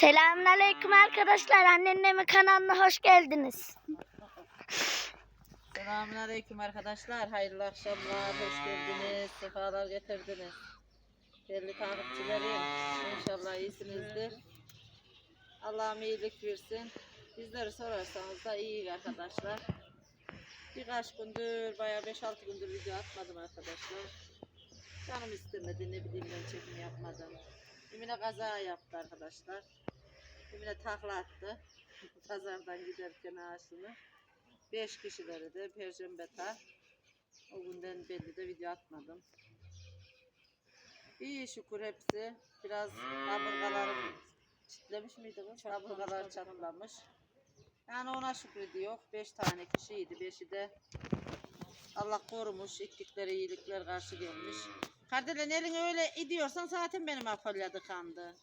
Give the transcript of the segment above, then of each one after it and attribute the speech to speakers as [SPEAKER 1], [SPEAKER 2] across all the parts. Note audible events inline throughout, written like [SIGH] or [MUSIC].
[SPEAKER 1] Selamünaleyküm arkadaşlar. Anneanneme kanalına hoş geldiniz.
[SPEAKER 2] Selamünaleyküm arkadaşlar. Hayırlı akşamlar. Hoş geldiniz. Sefalar getirdiniz. Değerli takipçilerim. İnşallah iyisinizdir. Allah'ım iyilik versin. Bizleri sorarsanız da iyi arkadaşlar. Birkaç gündür, bayağı 5-6 gündür video atmadım arkadaşlar. Canım istemedi, ne bileyim ben çekim yapmadım. Emine kaza yaptı arkadaşlar. Emine takla attı. Pazardan giderken ağaçını. 5 kişileri de Perşembe tar. O günden belli de video atmadım. İyi şükür hepsi. Biraz kaburgaları çitlemiş miydi bu? Kaburgalar çatlamış. Yani ona şükrediyor. 5 tane kişiydi. Beşi de Allah korumuş. İttikleri iyilikler karşı gelmiş. Kardelen elini öyle ediyorsan zaten benim afalyadı kandı.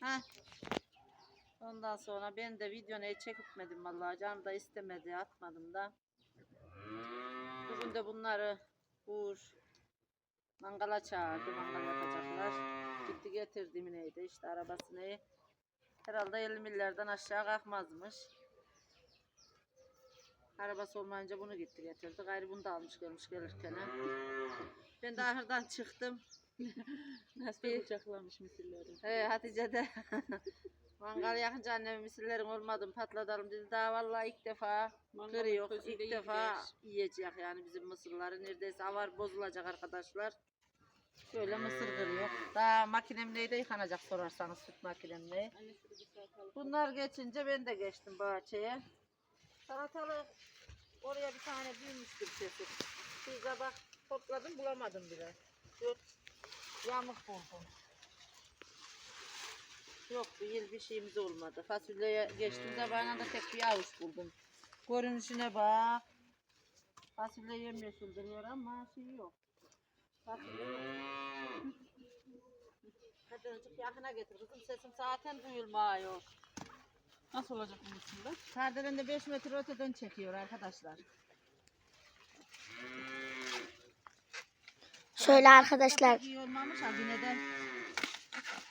[SPEAKER 2] Heh. Ondan sonra ben de videoyu çekmedim vallahi canım da istemedi atmadım da. Bugün de bunları Uğur mangala çağırdı mangal yapacaklar. Gitti getirdi neydi işte arabasını. Herhalde 50 milyardan aşağı kalkmazmış. Arabası olmayınca bunu gitti getirdi. Gayrı bunu da almış gelmiş gelirken. Ben de ahırdan çıktım.
[SPEAKER 3] Nasıl
[SPEAKER 2] Bir-
[SPEAKER 3] bıçaklamış misilleri.
[SPEAKER 2] He Hatice de [LAUGHS] mangal yakınca anneme misillerin olmadım patlatalım dedi. Daha vallahi ilk defa
[SPEAKER 3] Mangalın
[SPEAKER 2] kırıyor. İlk defa yiyecek yani bizim mısırları. Neredeyse avar bozulacak arkadaşlar. Şöyle mısır kırıyor. Daha makinem neyde yıkanacak sorarsanız süt makinem ne.
[SPEAKER 3] Annesi de bir salatalık.
[SPEAKER 2] Bunlar geçince ben de geçtim bahçeye. Salatalık oraya bir tane büyümüştür sesi. Bir sabah topladım bulamadım bile. Yok yamuk buldum. Yok bu yıl bir şeyimiz olmadı. Fasulyeye geçtim zamanında da tek bir avuç buldum. Görünüşüne bak. Fasulye yemyeşil duruyor ama şey yok. Fasulye yok. Hadi azıcık yakına getir kızım sesim zaten duyulmuyor.
[SPEAKER 3] Nasıl olacak bunun içinde?
[SPEAKER 2] Kardelen 5 metre öteden çekiyor arkadaşlar.
[SPEAKER 1] Şöyle arkadaşlar.
[SPEAKER 2] İyi olmamış ha yine de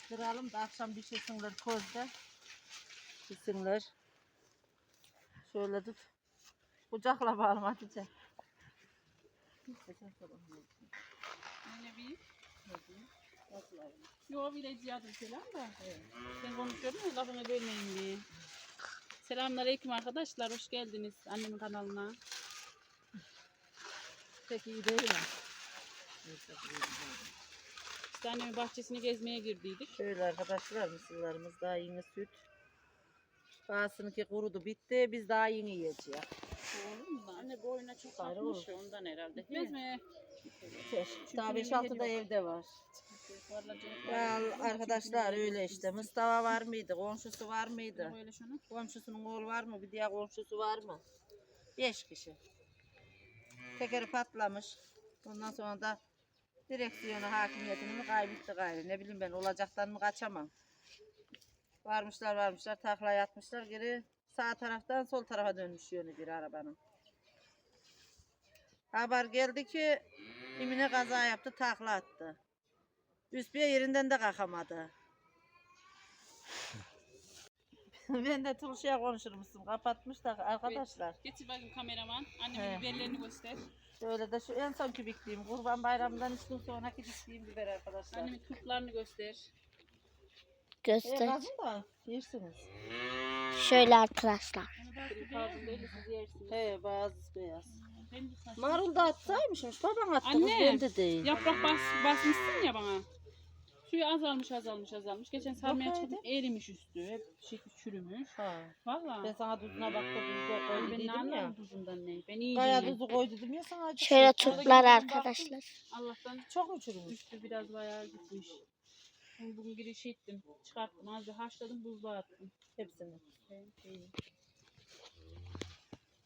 [SPEAKER 2] kıralım da akşam pişirsinler közde. Pişsinler. Şöyle tut. Kucakla bağlı Hatice.
[SPEAKER 3] Bir. Bile selam da. Sen konuşuyordun ya lafını bölmeyin diye. Selamünaleyküm arkadaşlar. Hoş geldiniz annemin kanalına.
[SPEAKER 2] Pek iyi değil ha.
[SPEAKER 3] İşte annemin bahçesini gezmeye girdiydik.
[SPEAKER 2] Şöyle arkadaşlar mısırlarımız daha yeni süt. Bazısınınki kurudu bitti. Biz daha yeni yiyeceğiz.
[SPEAKER 3] Oğlum mu? Anne boyuna çok
[SPEAKER 2] Gayrı olur.
[SPEAKER 3] ya ondan herhalde. Gitmez mi?
[SPEAKER 2] Daha
[SPEAKER 3] Çünkü
[SPEAKER 2] 5-6
[SPEAKER 3] yeni
[SPEAKER 2] da
[SPEAKER 3] geliyor.
[SPEAKER 2] evde var. Ya arkadaşlar öyle işte. Mustafa var mıydı? Komşusu var mıydı?
[SPEAKER 3] Böyle şunu.
[SPEAKER 2] Komşusunun oğlu var mı? Bir diğer komşusu var mı? Beş kişi. Tekeri patlamış. Ondan sonra da direksiyonu hakimiyetini mi kaybetti gayrı. Ne bileyim ben olacaktan mı kaçamam. Varmışlar varmışlar takla yatmışlar geri sağ taraftan sol tarafa dönmüş yönü bir arabanın. Haber geldi ki Emine kaza yaptı takla attı. Üsbiye yerinden de kalkamadı. [LAUGHS] [LAUGHS] ben de Tulşa'ya konuşurmuşum. Kapatmış da arkadaşlar.
[SPEAKER 3] Getir bakayım kameraman. Annemin
[SPEAKER 2] He.
[SPEAKER 3] biberlerini göster.
[SPEAKER 2] Şöyle de şu en sonki biktiğim kurban bayramından üç gün sonraki diktiğim biber arkadaşlar.
[SPEAKER 3] Annemin turplarını göster.
[SPEAKER 2] E,
[SPEAKER 1] Göster.
[SPEAKER 2] kazın da yersiniz.
[SPEAKER 1] Şöyle arkadaşlar.
[SPEAKER 3] Yersiniz.
[SPEAKER 2] He bazı beyaz.
[SPEAKER 3] Ben de
[SPEAKER 2] Marul da atsaymışmış. Baban attı
[SPEAKER 3] Anne.
[SPEAKER 2] bende değil.
[SPEAKER 3] Yaprak bas, basmışsın ya bana. Suyu azalmış azalmış azalmış. Geçen sarmaya
[SPEAKER 2] Bakaydı.
[SPEAKER 3] çıktım erimiş üstü. Hep şey çürümüş.
[SPEAKER 2] Ha.
[SPEAKER 3] Valla.
[SPEAKER 2] Ben sana tuzuna bak da tuzla koy
[SPEAKER 3] Ben ne
[SPEAKER 2] dedim ya.
[SPEAKER 3] anlarım tuzundan ne? Ben iyi
[SPEAKER 2] Kaya
[SPEAKER 3] değilim.
[SPEAKER 2] tuzu koy dedim ya sana.
[SPEAKER 1] Şöyle
[SPEAKER 2] şey.
[SPEAKER 1] turplar arkadaşlar.
[SPEAKER 3] Allah'tan
[SPEAKER 2] Çok mu çürümüş?
[SPEAKER 3] üstü biraz bayağı gitmiş. Ben bugün girişi ettim. Çıkarttım. Az bir haşladım buzluğa attım.
[SPEAKER 2] Hepsini.
[SPEAKER 3] Ben şeyi.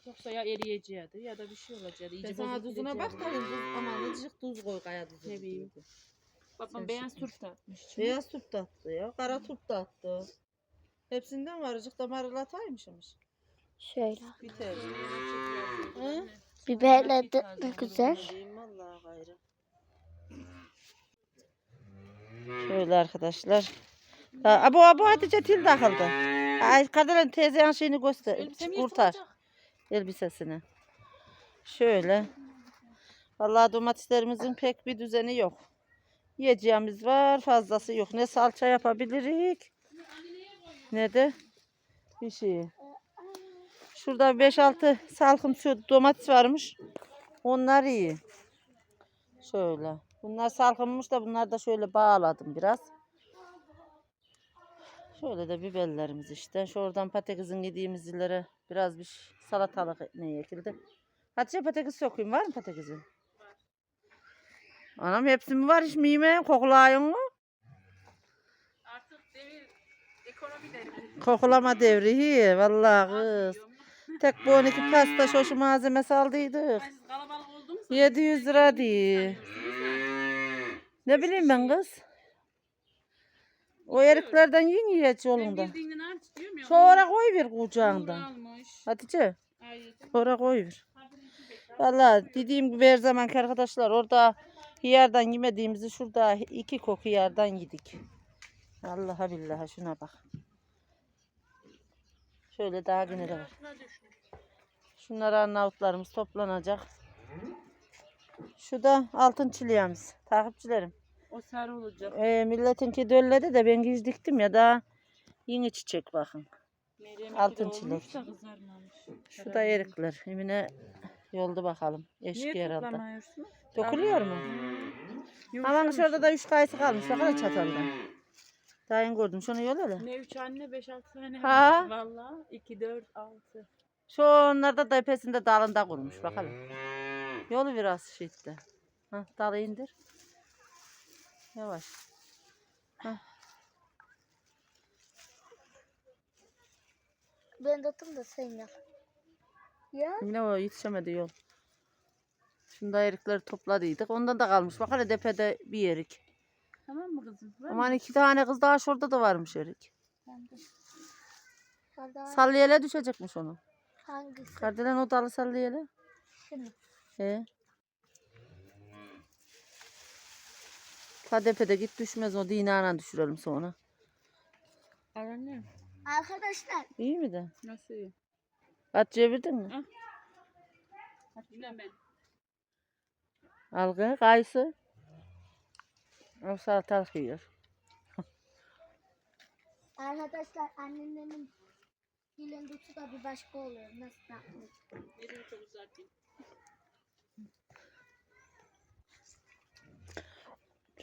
[SPEAKER 3] Yoksa ya eriyeceğiydi ya da bir şey olacaktı.
[SPEAKER 2] Ben sana
[SPEAKER 3] bozuk
[SPEAKER 2] tuzuna bak
[SPEAKER 3] gidecekti.
[SPEAKER 2] dedim. Tuz, aman azıcık tuz koy kaya tuzu.
[SPEAKER 3] Ne bileyim. Babam
[SPEAKER 2] Sen
[SPEAKER 3] beyaz turp da atmış. içine.
[SPEAKER 2] Beyaz turp da attı ya. Kara turp da attı. Hepsinden var. Azıcık da marul ataymışmış.
[SPEAKER 1] Şöyle.
[SPEAKER 2] Biter.
[SPEAKER 3] Hı?
[SPEAKER 1] Biberle de ne güzel.
[SPEAKER 2] Şöyle arkadaşlar. Ha, Abo abo Hatice til takıldı. Ay Kadir'in teyzenin şeyini göster.
[SPEAKER 3] Elbisemi
[SPEAKER 2] Kurtar
[SPEAKER 3] yırtılacak.
[SPEAKER 2] elbisesini. Şöyle. Vallahi domateslerimizin pek bir düzeni yok. Yiyeceğimiz var, fazlası yok. Ne salça yapabiliriz, ne de bir şey. Şurada 5-6 salkım domates varmış. Onlar iyi. Şöyle. Bunlar salkınmış da bunlar da şöyle bağladım biraz. Şöyle de biberlerimiz işte. Şuradan patatesin yediğimiz yerlere biraz bir salatalık ne ekildi. Hatice patates sokayım. Var mı patatesin? Anam hepsi mi var hiç mi yemeyeyim? Kokulayın mı?
[SPEAKER 3] Artık devir ekonomi devri.
[SPEAKER 2] Kokulama devri. Hi, vallahi kız. Tek bu 12 pasta şoşu malzemesi aldıydık.
[SPEAKER 3] Siz kalabalık oldunuz
[SPEAKER 2] 700 lira diye. Ne bileyim ben kız. O eriklerden yiyin yiyeç
[SPEAKER 3] Ben
[SPEAKER 2] yolunda.
[SPEAKER 3] bildiğinden harç diyorum ya.
[SPEAKER 2] Şu ora koy ver kucağından.
[SPEAKER 3] almış.
[SPEAKER 2] Hatice.
[SPEAKER 3] Ay,
[SPEAKER 2] Ora koy ver. Vallahi dediğim gibi her zamanki arkadaşlar orada hıyardan yemediğimizi şurada iki kok hıyardan yedik. Allah'a billahi şuna bak. Şöyle daha yine de var. Şunlar Arnavutlarımız toplanacak. Şu da altın çileğimiz. Takipçilerim.
[SPEAKER 3] O sarı olacak.
[SPEAKER 2] Ee, milletinki dölledi de ben giz diktim ya daha yeni çiçek bakın.
[SPEAKER 3] Meryem'inki
[SPEAKER 2] Altın çilek.
[SPEAKER 3] da.
[SPEAKER 2] Şu da erikler. Emine yoldu bakalım. Eşki
[SPEAKER 3] Niye
[SPEAKER 2] herhalde.
[SPEAKER 3] toplamıyorsun?
[SPEAKER 2] Dökülüyor mu? Aman şurada da üç kayısı kalmış. Bakın çatalda. Daha yeni gördüm. Şunu yol hele.
[SPEAKER 3] Ne üç anne beş altı tane.
[SPEAKER 2] Ha?
[SPEAKER 3] Valla iki dört altı.
[SPEAKER 2] Şu onlarda da epesinde dalında kurmuş. Bakalım. Yolu biraz şiddetli. Hah, dalı indir. Yavaş.
[SPEAKER 1] Ben de atım da sen yap. Ya.
[SPEAKER 2] Yine o yetişemedi yol. Şunda erikleri topladıydık. Ondan da kalmış. Bak hele tepede bir erik.
[SPEAKER 3] Tamam mı kızım? Var mı?
[SPEAKER 2] Aman iki tane kız daha şurada da varmış erik. Salliyele düşecekmiş onu.
[SPEAKER 1] hangisi?
[SPEAKER 2] Kardelen o dalı salliyele.
[SPEAKER 1] Şunu.
[SPEAKER 2] He. Kadepede git düşmez o dinana düşürelim sonra.
[SPEAKER 3] Anne.
[SPEAKER 1] Arkadaşlar
[SPEAKER 2] İyi mi de?
[SPEAKER 3] Nasıl iyi?
[SPEAKER 2] At çevirdin mi?
[SPEAKER 3] Hadi ben ben.
[SPEAKER 2] Algı, kayısı. O salatalık yiyor.
[SPEAKER 1] arkadaşlar annemlerin dilin da bir başka oluyor. Nasıl yapmış?
[SPEAKER 3] Elimi çok uzatayım.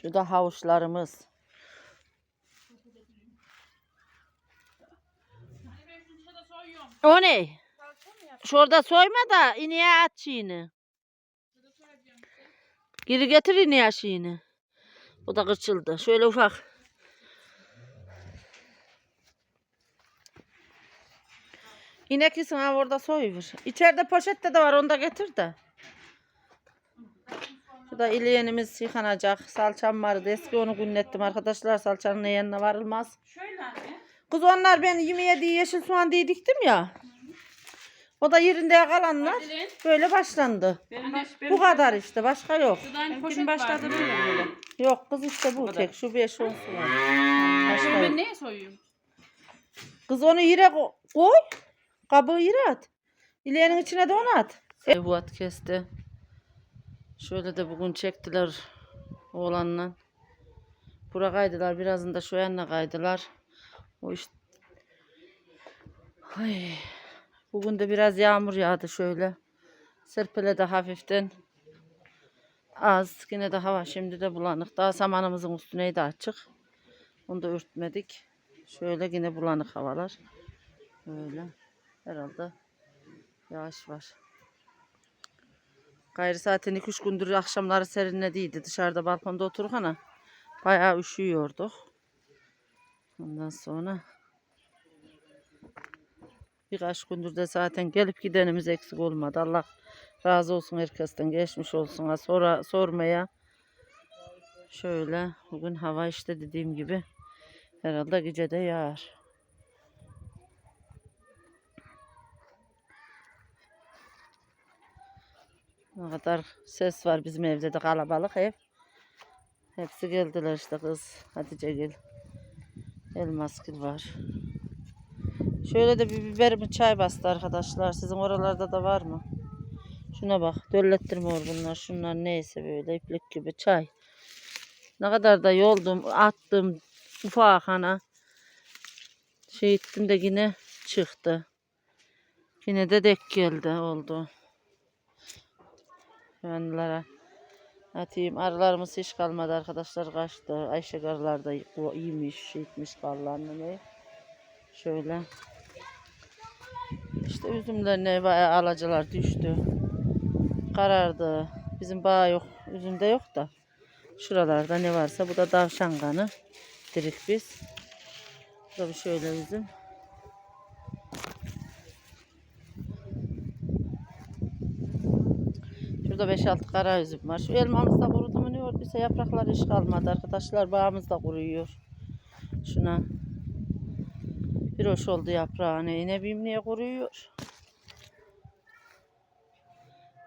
[SPEAKER 2] Şu da havuçlarımız. O ne? Şurada soyma da ineğe at şeyini. Geri getir ineğe şeyini. Bu da kırçıldı. Şöyle ufak. İnek ha orada soyuver. İçeride poşette de var onu da getir de. Bu da ileyenimiz yıkanacak. Salçam vardı. Eski onu günlettim arkadaşlar. Salçanın yanına varılmaz.
[SPEAKER 3] Şöyle anne.
[SPEAKER 2] Kız onlar ben yemeğe diye yeşil soğan diye diktim ya. O da yerinde kalanlar
[SPEAKER 3] Adilin.
[SPEAKER 2] böyle başlandı.
[SPEAKER 3] Benim baş,
[SPEAKER 2] Bu kadar işte başka yok.
[SPEAKER 3] Şurada hani poşet başladı böyle böyle.
[SPEAKER 2] Yok kız işte bu
[SPEAKER 3] kadar.
[SPEAKER 2] tek şu beş olsun var. Başka
[SPEAKER 3] ben neye soyuyorum?
[SPEAKER 2] Kız onu yere ko- koy. Kabığı yere at. İleğinin içine de onu at. Bu at kesti. Şöyle de bugün çektiler oğlanla. Bura kaydılar. Birazını da şu yanına kaydılar. O işte. Ay. Bugün de biraz yağmur yağdı şöyle. Serpeledi hafiften. Az. Yine de hava şimdi de bulanık. Daha samanımızın üstüneydi açık. Onu da örtmedik. Şöyle yine bulanık havalar. Böyle. Herhalde yağış var. Gayrı zaten 2-3 gündür akşamları serinlediydi. Dışarıda balkonda otururken bayağı üşüyorduk. Ondan sonra birkaç gündür de zaten gelip gidenimiz eksik olmadı. Allah razı olsun herkesten. Geçmiş olsun. Sonra sormaya. Şöyle bugün hava işte dediğim gibi herhalde gece de yağar. Ne kadar ses var bizim evde de kalabalık ev. Hepsi geldiler işte kız. Hatice gel. Elmaskül var. Şöyle de bir biberimi çay bastı arkadaşlar. Sizin oralarda da var mı? Şuna bak. Döllettirmiyor bunlar. Şunlar neyse böyle iplik gibi çay. Ne kadar da yoldum, attım ufak ana. Şey ettim de yine çıktı. Yine de dek geldi oldu. Yanlara atayım. Arılarımız hiç kalmadı arkadaşlar kaçtı. Ayşe karılar da iyiymiş, şey etmiş karlarını ne. Şöyle. İşte üzümlerine alacalar düştü. Karardı. Bizim bağ yok. Üzümde yok da. Şuralarda ne varsa bu da tavşan kanı. Dirik biz. Bu şöyle üzüm. Şurada 5-6 kara üzüm var. Şu elmamız da kurudu mu ne olduysa yapraklar hiç kalmadı arkadaşlar. Bağımız da kuruyor. Şuna. Bir hoş oldu yaprağı. Ne, ne bileyim niye kuruyor.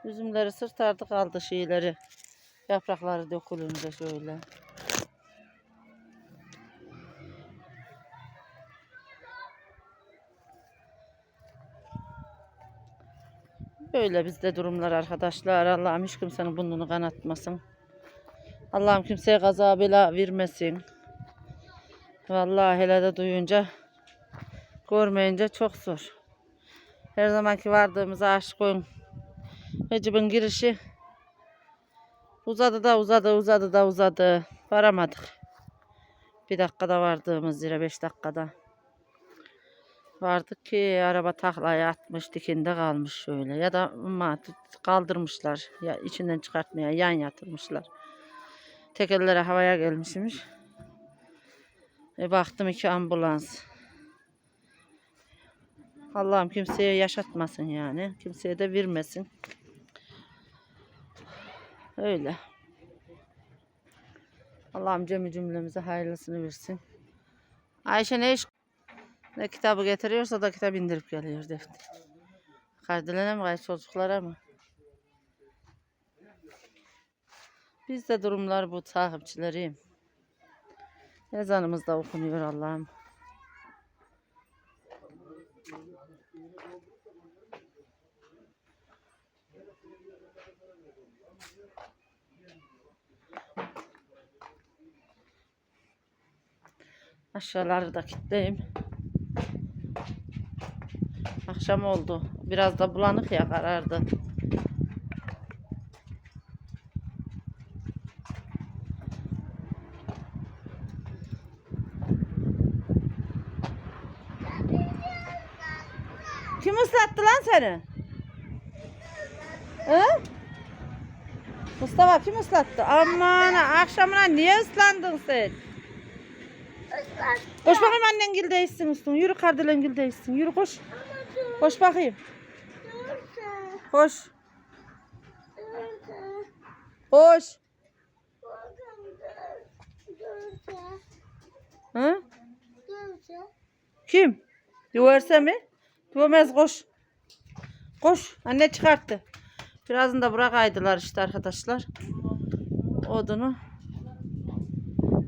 [SPEAKER 2] Üzümleri sırtardı kaldı şeyleri. Yaprakları dökülünce şöyle. Böyle bizde durumlar arkadaşlar. Allah'ım hiç kimsenin burnunu kanatmasın. Allah'ım kimseye kaza bela vermesin. Vallahi hele de duyunca görmeyince çok zor. Her zamanki vardığımıza aşık oyun. Recep'in girişi uzadı da uzadı uzadı da uzadı. Varamadık. Bir dakikada vardığımız yere beş dakikada. Vardık ki araba taklaya atmış dikinde kalmış şöyle ya da kaldırmışlar ya içinden çıkartmaya yan yatırmışlar. Tekerlere havaya gelmişmiş. E baktım iki ambulans. Allah'ım kimseye yaşatmasın yani. Kimseye de vermesin. Öyle. Allah'ım cemi cümlemize hayırlısını versin. Ayşe ne iş ne kitabı getiriyorsa da kitap indirip geliyor defter. Kardelerine mi gayet çocuklara mı? Bizde durumlar bu takipçileriyim. Ezanımız da okunuyor Allah'ım. Aşağıları da kilitleyeyim. Akşam oldu. Biraz da bulanık ya karardı. Kim ıslattı lan seni? Hı? Mustafa kim ıslattı? Aman akşamına niye ıslandın sen? Koş bakayım annen gil değilsin üstün. Yürü kardelen gil değilsin. Yürü koş. Koş bakayım. Koş. Koş. Hı? Kim? Duvarsa mi? Duvamaz koş. Koş. Anne çıkarttı. Birazını da bırakaydılar işte arkadaşlar. Odunu.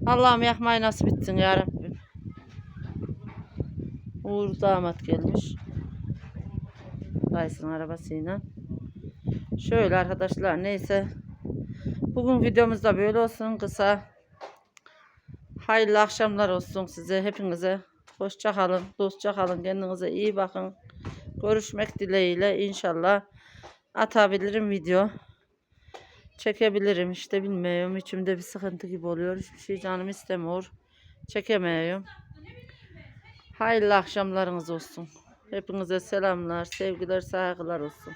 [SPEAKER 2] Allah'ım yakmayı nasip etsin ya Rabbim. Uğur damat gelmiş. Dayısının arabasıyla. Şöyle arkadaşlar neyse. Bugün videomuz da böyle olsun kısa. Hayırlı akşamlar olsun size hepinize. Hoşça kalın, dostça kalın. Kendinize iyi bakın. Görüşmek dileğiyle inşallah atabilirim video. Çekebilirim işte bilmiyorum. İçimde bir sıkıntı gibi oluyor. Hiçbir şey canım istemiyor. Çekemiyorum. Hayırlı akşamlarınız olsun. Hepinize selamlar, sevgiler, saygılar olsun.